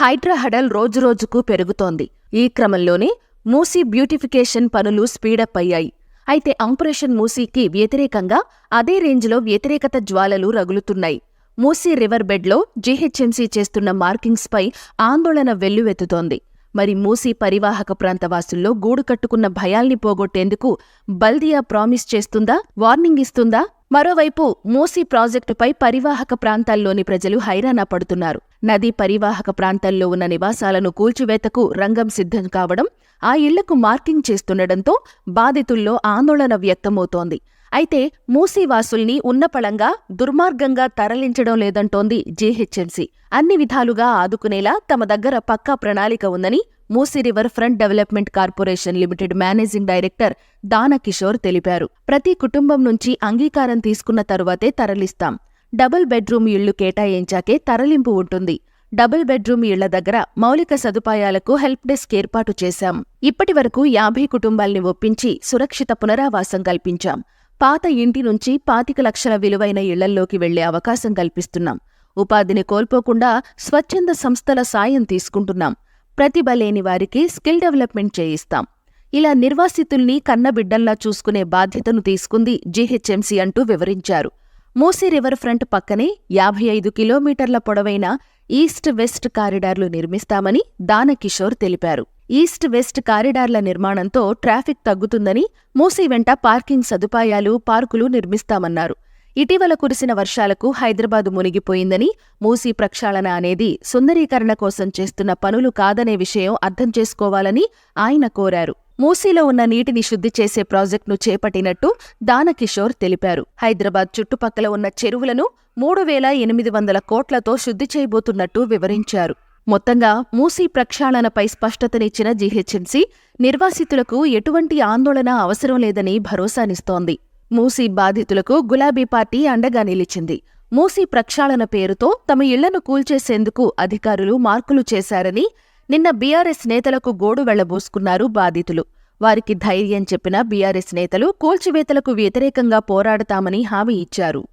హైడ్రా హడల్ రోజురోజుకు పెరుగుతోంది. ఈ క్రమంలోనే మూసీ బ్యూటిఫికేషన్ పనులు స్పీడప్ అయ్యాయి. అయితే ఆపరేషన్ మూసీకి వ్యతిరేకంగా అదే రేంజ్లో వ్యతిరేకత జ్వాలలు రగులుతున్నాయి. మూసీ రివర్ బెడ్లో జీహెచ్ఎంసీ చేస్తున్న మార్కింగ్స్పై ఆందోళన వెల్లువెత్తుతోంది. మరి మూసీ పరివాహక ప్రాంత వాసుల్లో గూడు కట్టుకున్న భయాల్ని పోగొట్టేందుకు బల్దియా ప్రామిస్ చేస్తుందా? వార్నింగ్ ఇస్తుందా? మరోవైపు మూసీ ప్రాజెక్టుపై పరివాహక ప్రాంతాల్లోని ప్రజలు హైరాణ పడుతున్నారు. నదీ పరివాహక ప్రాంతాల్లో ఉన్న నివాసాలను కూల్చివేతకు రంగం సిద్ధం కావడం ఆ ఇళ్ళకు మార్కింగ్ చేస్తుండటంతో బాధితుల్లో ఆందోళన వ్యక్తమవుతోంది. అయితే మూసీవాసుల్ని ఉన్నపళంగా దుర్మార్గంగా తరలించడం లేదంటోంది జీహెచ్ఎంసీ. అన్ని విధాలుగా ఆదుకునేలా తమ దగ్గర పక్కా ప్రణాళిక ఉందని Musi river front development corporation limited managing director Dana Kishore తెలిపారు. ప్రతి కుటుంబం నుంచి అంగీకారం తీసుకున్న తరువాతే తరలిస్తాం. డబుల్ బెడ్రూమ్ ఇళ్ళు కేటాయించాకే తరలింపు ఉంటుంది. డబుల్ బెడ్రూమ్ ఇళ్ళ దగ్గర మౌలిక సదుపాయాలకు హెల్ప్ డెస్క్ ఏర్పాటు చేశాం. ఇప్పటి వరకు యాభై కుటుంబాల్ని ఒప్పించి సురక్షిత పునరావాసం కల్పించాం. పాత ఇంటి నుంచి పాతిక లక్షల విలువైన ఇళ్ళల్లోకి వెళ్ళే అవకాశం కల్పిస్తున్నాం. ఉపాధిని కోల్పోకుండా స్వచ్ఛంద సంస్థల సాయం తీసుకుంటున్నాం. ప్రతిభ లేని వారికి స్కిల్ డెవలప్మెంట్ చేయిస్తాం. ఇలా నిర్వాసితుల్ని కన్నబిడ్డల్లా చూసుకునే బాధ్యతను తీసుకుంది జీహెచ్ఎంసీ అంటూ వివరించారు. మూసీ రివర్ ఫ్రంట్ పక్కనే యాభై ఐదు కిలోమీటర్ల పొడవైన ఈస్ట్ వెస్ట్ కారిడార్లు నిర్మిస్తామని దానకిషోర్ తెలిపారు. ఈస్ట్ వెస్ట్ కారిడార్ల నిర్మాణంతో ట్రాఫిక్ తగ్గుతుందని మూసీ వెంట పార్కింగ్ సదుపాయాలు పార్కులు నిర్మిస్తామన్నారు. ఇటీవల కురిసిన వర్షాలకు హైదరాబాదు మునిగిపోయిందని మూసీ ప్రక్షాళన అనేది సుందరీకరణ కోసం చేస్తున్న పనులు కాదనే విషయం అర్థం చేసుకోవాలని ఆయన కోరారు. మూసీలో ఉన్న నీటిని శుద్ధి చేసే ప్రాజెక్టును చేపట్టినట్టు దానకిషోర్ తెలిపారు. హైదరాబాద్ చుట్టుపక్కల ఉన్న చెరువులను మూడు వేల ఎనిమిది వందల కోట్లతో శుద్ధి చేయబోతున్నట్టు వివరించారు. మొత్తంగా మూసీ ప్రక్షాళనపై స్పష్టతనిచ్చిన జీహెచ్ఎంసీ నిర్వాసితులకు ఎటువంటి ఆందోళన అవసరం లేదని భరోసానిస్తోంది. మూసీ బాధితులకు గులాబీ పార్టీ అండగా నిలిచింది. మూసీ ప్రక్షాళన పేరుతో తమ ఇళ్ళను కూల్చేసేందుకు అధికారులు మార్కులు చేశారని నిన్న బీఆర్ఎస్ నేతలకు గోడు వెళ్ళబోసుకున్నారు బాధితులు. వారికి ధైర్యం చెప్పిన బీఆర్ఎస్ నేతలు కూల్చివేతలకు వ్యతిరేకంగా పోరాడతామని హామీ ఇచ్చారు.